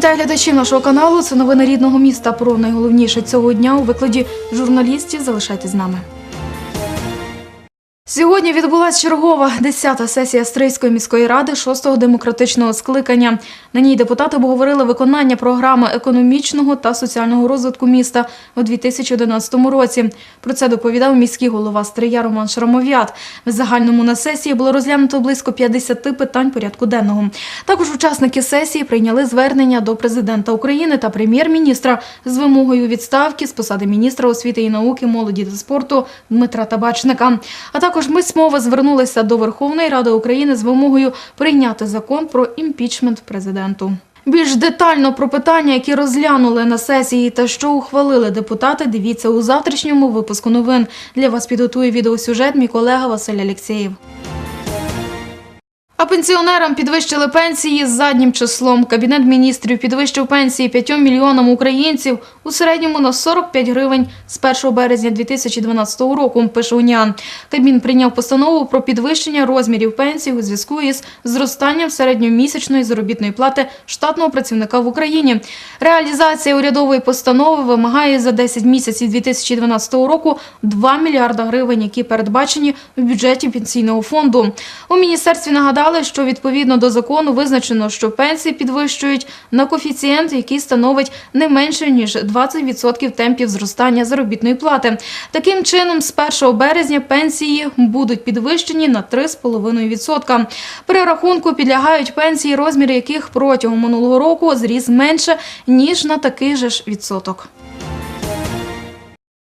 Вітаю глядачів нашого каналу. Це новини рідного міста. Про найголовніше цього дня у викладі журналістів. Залишайтесь з нами. Сьогодні відбулася чергова 10-та сесія Стрийської міської ради 6-го демократичного скликання. На ній депутати обговорили виконання програми економічного та соціального розвитку міста у 2011 році. Про це доповідав міський голова Стрия Роман Шрамов'ят. В загальному на сесії було розглянуто близько 50 питань порядку денного. Також учасники сесії прийняли звернення до президента України та прем'єр-міністра з вимогою відставки з посади міністра освіти і науки, молоді та спорту Дмитра Табачника. А також мисьмово звернулися до Верховної Ради України з вимогою прийняти закон про імпічмент президенту. Більш детально про питання, які розглянули на сесії та що ухвалили депутати, дивіться у завтрашньому випуску новин. Для вас підготує відеосюжет мій колега Василь Алєксєєв. А пенсіонерам підвищили пенсії з заднім числом. Кабінет міністрів підвищив пенсії 5 мільйонам українців у середньому на 45 гривень з 1 березня 2012 року, пише УНІАН. Кабмін прийняв постанову про підвищення розмірів пенсій у зв'язку із зростанням середньомісячної заробітної плати штатного працівника в Україні. Реалізація урядової постанови вимагає за 10 місяців 2012 року 2 мільярда гривень, які передбачені в бюджеті пенсійного фонду. У міністерстві нагадали, що відповідно до закону визначено, що пенсії підвищують на коефіцієнт, який становить не менше ніж 20% темпів зростання заробітної плати. Таким чином, з 1 березня пенсії будуть підвищені на 3,5%. Перерахунку підлягають пенсії, розміри яких протягом минулого року зріс менше ніж на такий же ж відсоток.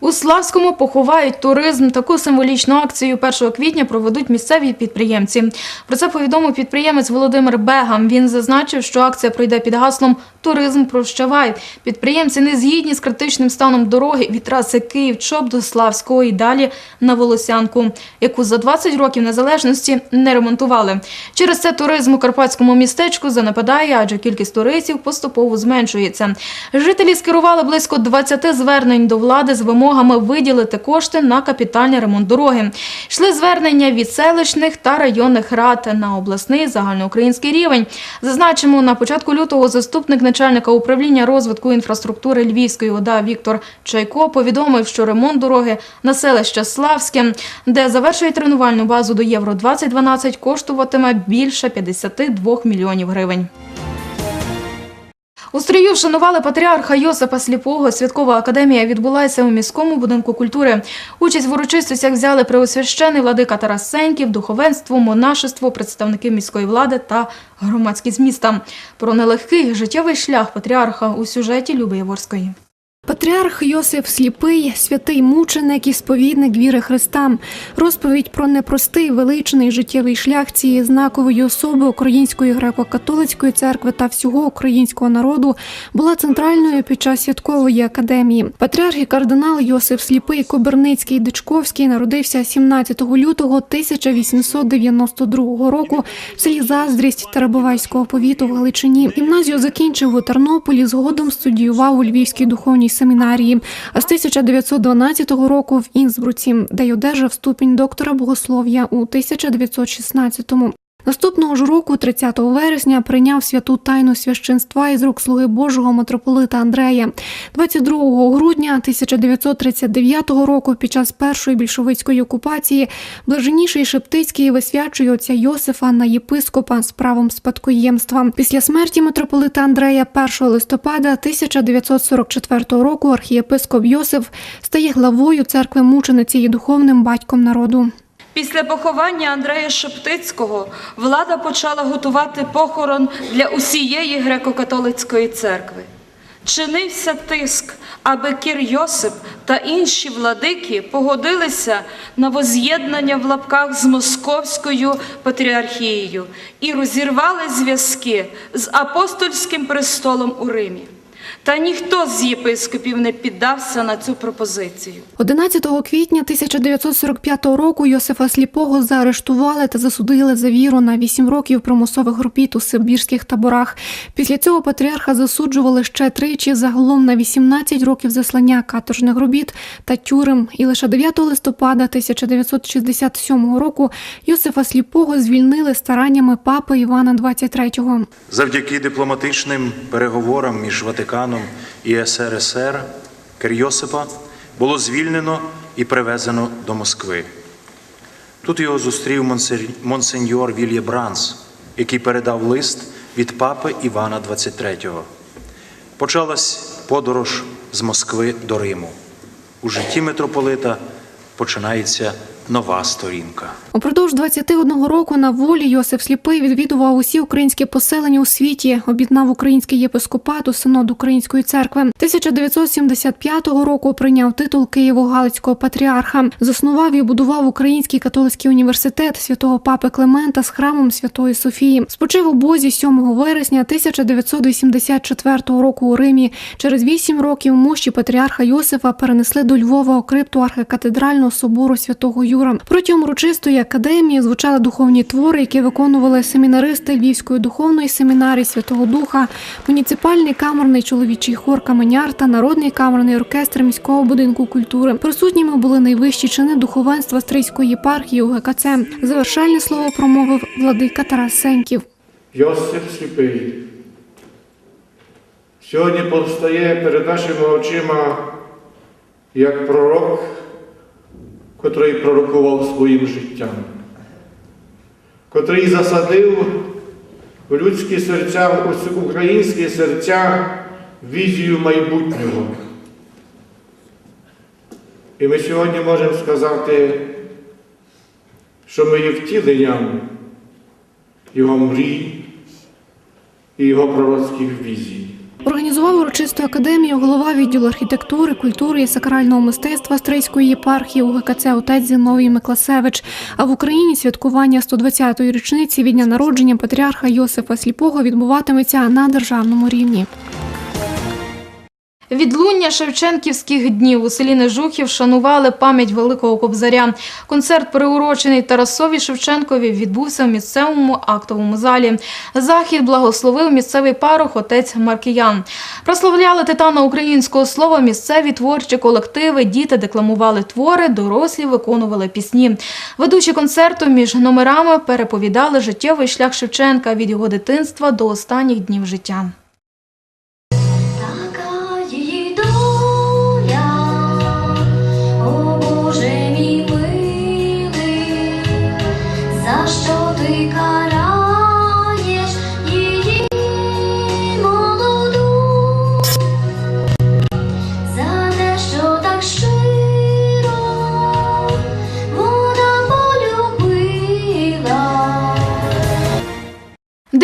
У Славському поховають туризм. Таку символічну акцію 1 квітня проведуть місцеві підприємці. Про це повідомив підприємець Володимир Бегам. Він зазначив, що акція пройде під гаслом Туризм прощавай. Підприємці не згідні з критичним станом дороги від траси Київ-Чоп до Славського і далі на Волосянку, яку за 20 років незалежності не ремонтували. Через це туризм у карпатському містечку занепадає, адже кількість туристів поступово зменшується. Жителі скерували близько 20 звернень до влади з вимогами виділити кошти на капітальний ремонт дороги. Йшли звернення від селищних та районних рад на обласний загальноукраїнський рівень. Зазначимо, на початку лютого заступник начальника управління розвитку інфраструктури Львівської ОДА Віктор Чайко повідомив, що ремонт дороги на селище Славське, де завершує тренувальну базу до Євро 2012, коштуватиме більше 52 мільйонів гривень. У стрію вшанували патріарха Йосипа Сліпого. Святкова академія відбулася у міському будинку культури. Участь в урочистостях взяли преосвящений владика Тарас Сеньків, духовенство, монашество, представники міської влади та громадськість міста. Про нелегкий життєвий шлях патріарха у сюжеті Люби Яворської. Патріарх Йосиф Сліпий, святий мученик і сповідник віри Христа. Розповідь про непростий величний життєвий шлях цієї знакової особи Української греко-католицької церкви та всього українського народу була центральною під час святкової академії. Патріарх і кардинал Йосиф Сліпий Коберницький Дичковський народився 17 лютого 1892 року в селі Заздрість Теребовайського повіту в Галичині. Гімназію закінчив у Тернополі. Згодом студіював у Львівській духовній семінарії, а з 1912 року в Інсбруці, де й одержав ступінь доктора богослов'я у 1916-му. Наступного ж року, 30 вересня, прийняв святу тайну священства із рук слуги Божого митрополита Андрея. 22 грудня 1939 року, під час першої більшовицької окупації, блаженніший Шептицький висвячує отця Йосифа на єпископа з правом спадкоємства. Після смерті митрополита Андрея 1 листопада 1944 року архієпископ Йосиф стає главою церкви мучениці і духовним батьком народу. Після поховання Андрея Шептицького влада почала готувати похорон для усієї греко-католицької церкви. Чинився тиск, аби Кір Йосип та інші владики погодилися на воз'єднання в лапках з Московською патріархією і розірвали зв'язки з апостольським престолом у Римі. Та ніхто з єпископів не піддався на цю пропозицію. 11 квітня 1945 року Йосифа Сліпого заарештували та засудили за віру на 8 років примусових робіт у сибірських таборах. Після цього патріарха засуджували ще тричі загалом на 18 років заслання каторжних робіт та тюрем. І лише 9 листопада 1967 року Йосифа Сліпого звільнили стараннями папи Івана XXIII. Завдяки дипломатичним переговорам між Ватиканом і СРСР Кирйосипа було звільнено і привезено до Москви. Тут його зустрів монсеньор Вільє Бранс, який передав лист від папи Івана XXIII. Почалась подорож з Москви до Риму. У житті митрополита починається нова сторінка. Упродовж 21 року на волі Йосиф Сліпий відвідував усі українські поселення у світі, об'єднав український єпископат у синод Української церкви. 1975 року прийняв титул Києво-Галицького патріарха. Заснував і будував Український католицький університет святого папи Климента з храмом Святої Софії. Спочив у Бозі 7 вересня 1984 року у Римі. Через вісім років мощі патріарха Йосифа перенесли до Львова у крипту архикатедрального собору святого Юра. Протягом урочистої академії звучали духовні твори, які виконували семінаристи Львівської духовної семінарії Святого Духа, муніципальний камерний чоловічий хор Каменяр та народний камерний оркестр міського будинку культури. Присутніми були найвищі чини духовенства Стрийської єпархії УГКЦ. Завершальне слово промовив владика Тарас Сеньків. Йосип Сліпий. Сьогодні повстає перед нашими очима як пророк, котрий пророкував своїм життям, котрий засадив в людські серця, в українські серця візію майбутнього. І ми сьогодні можемо сказати, що ми є втіленням його мрій і його пророцьких візій. Організував урочисту академію голова відділу архітектури, культури і сакрального мистецтва Стрийської єпархії УГКЦ отець Зіновій Микласевич. А в Україні святкування 120-ї річниці від дня народження патріарха Йосифа Сліпого відбуватиметься на державному рівні. Відлуння Шевченківських днів у селі Нежухів шанували пам'ять Великого Кобзаря. Концерт, приурочений Тарасові Шевченкові, відбувся в місцевому актовому залі. Захід благословив місцевий парох отець Маркіян. Прославляли титана українського слова місцеві творчі колективи, діти декламували твори, дорослі виконували пісні. Ведучі концерту між номерами переповідали життєвий шлях Шевченка від його дитинства до останніх днів життя. Що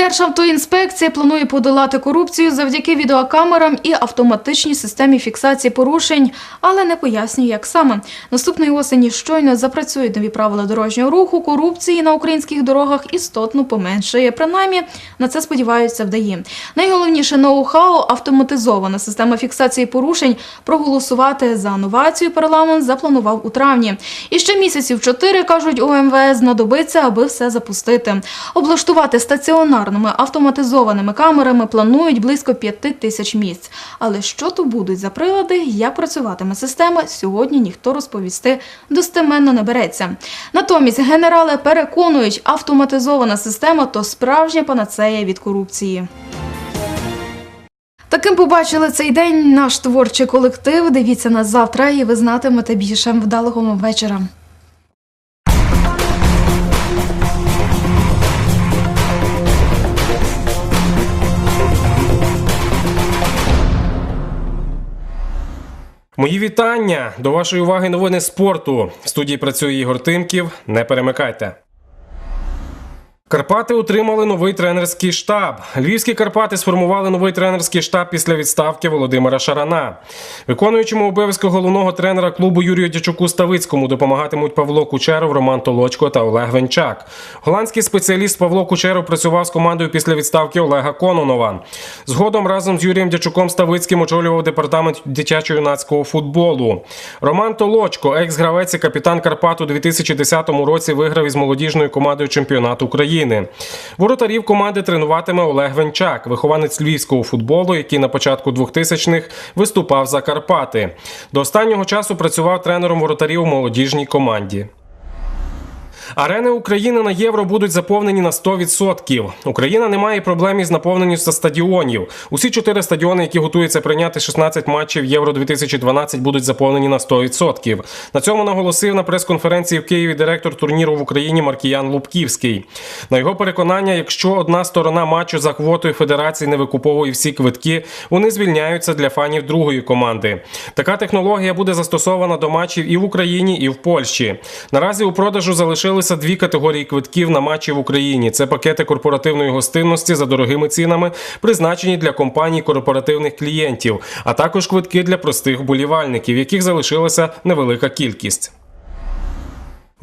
Державтоінспекція планує подолати корупцію завдяки відеокамерам і автоматичній системі фіксації порушень, але не пояснює, як саме. Наступної осені щойно запрацюють нові правила дорожнього руху. Корупції на українських дорогах істотно поменшає. Принаймні на це сподіваються вдає. Найголовніше ноу-хау автоматизована система фіксації порушень. Проголосувати за новацію парламент запланував у травні. І ще місяців чотири кажуть у МВС знадобиться, аби все запустити. Облаштувати стаціонарними автоматизованими камерами планують близько п'яти тисяч місць. Але що то будуть за прилади, як працюватиме система, сьогодні ніхто розповісти достеменно не береться. Натомість генерали переконують, автоматизована система то справжня панацея від корупції. Таким побачили цей день наш творчий колектив. Дивіться нас завтра, і ви знатимете більше вдалого вам вечора. Мої вітання до вашої уваги новини спорту. В студії працює Ігор Тимків. Не перемикайте. Карпати отримали новий тренерський штаб. Львівські Карпати сформували новий тренерський штаб після відставки Володимира Шарана. Виконуючому обов'язки головного тренера клубу Юрію Дячуку Ставицькому допомагатимуть Павло Кучеров, Роман Толочко та Олег Венчак. Голландський спеціаліст Павло Кучеров працював з командою після відставки Олега Кононова. Згодом разом з Юрієм Дячуком Ставицьким очолював департамент дитячо-юнацького футболу. Роман Толочко, екс-гравець і капітан Карпат у 2010 році виграв із молодіжною командою чемпіонат України. Воротарів команди тренуватиме Олег Венчак, вихованець львівського футболу, який на початку 2000-х виступав за Карпати. До останнього часу працював тренером воротарів у молодіжній команді. Арени України на євро будуть заповнені на 100%. Україна не має проблем із наповненістю стадіонів. Усі чотири стадіони, які готуються прийняти 16 матчів Євро 2012, будуть заповнені на 100%. На цьому наголосив на прес-конференції в Києві директор турніру в Україні Маркіян Лубківський. На його переконання, якщо одна сторона матчу за квотою федерації не викуповує всі квитки, вони звільняються для фанів другої команди. Така технологія буде застосована до матчів і в Україні, і в Польщі. Наразі у продажу залишилися дві категорії квитків на матчі в Україні. Це пакети корпоративної гостинності за дорогими цінами, призначені для компаній корпоративних клієнтів, а також квитки для простих болівальників, яких залишилася невелика кількість.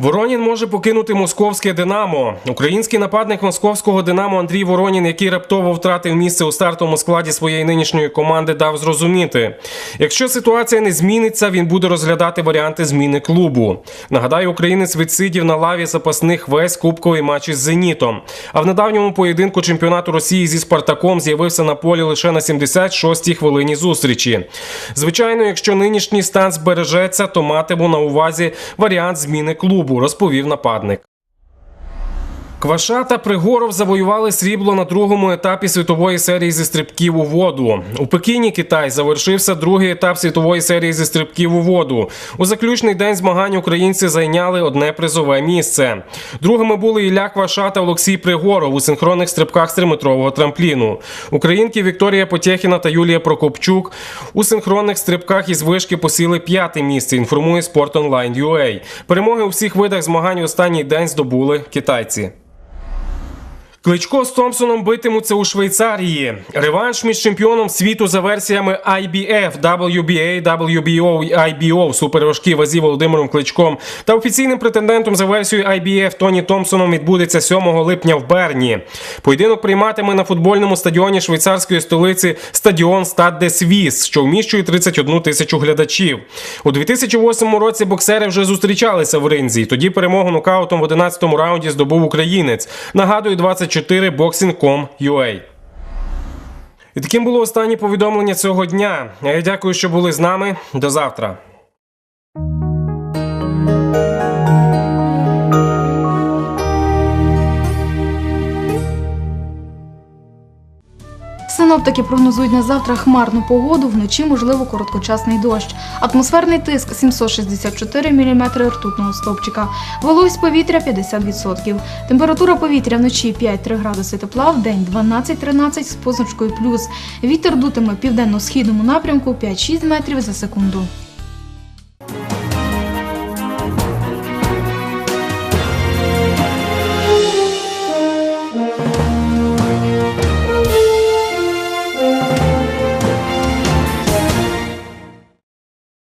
Воронін може покинути московське Динамо. Український нападник московського Динамо Андрій Воронін, який раптово втратив місце у стартовому складі своєї нинішньої команди, дав зрозуміти, якщо ситуація не зміниться, він буде розглядати варіанти зміни клубу. Нагадаю, українець відсидів на лаві запасних весь кубковий матч із Зенітом. А в недавньому поєдинку чемпіонату Росії зі Спартаком з'явився на полі лише на 76-й хвилині зустрічі. Звичайно, якщо нинішній стан збережеться, то матиму на увазі варіант зміни клубу, розповів нападник. Кваша та Пригоров завоювали срібло на другому етапі світової серії зі стрибків у воду. У Пекіні Китай завершився другий етап світової серії зі стрибків у воду. У заключний день змагань українці зайняли одне призове місце. Другими були Ілля Кваша та Олексій Пригоров у синхронних стрибках з триметрового трампліну. Українки Вікторія Потєхіна та Юлія Прокопчук у синхронних стрибках із вишки посіли п'яте місце. Інформує Sport Перемоги у всіх видах змагань останній день здобули китайці. Кличко з Томпсоном битимуться у Швейцарії. Реванш між чемпіоном світу за версіями IBF, WBA, WBO і IBO суперважкій вазі Володимиром Кличком та офіційним претендентом за версією IBF Тоні Томпсоном відбудеться 7 липня в Берні. Поєдинок прийматиме на футбольному стадіоні швейцарської столиці стадіон Стад де Свіс, що вміщує 31 тисячу глядачів. У 2008 році боксери вже зустрічалися в ринзі. Тоді перемогу нокаутом в 11-му раунді здобув українець. Нагадую, 24 boxing.com.ua. І таким було останнє повідомлення цього дня. Я дякую, що були з нами. До завтра. Синоптики прогнозують на завтра хмарну погоду, вночі можливо короткочасний дощ. Атмосферний тиск 764 мм ртутного стовпчика. Вологість повітря 50%. Температура повітря вночі 5-3 градуси тепла, в день 12-13 з позначкою плюс. Вітер дутиме південно-східному напрямку 5-6 метрів за секунду.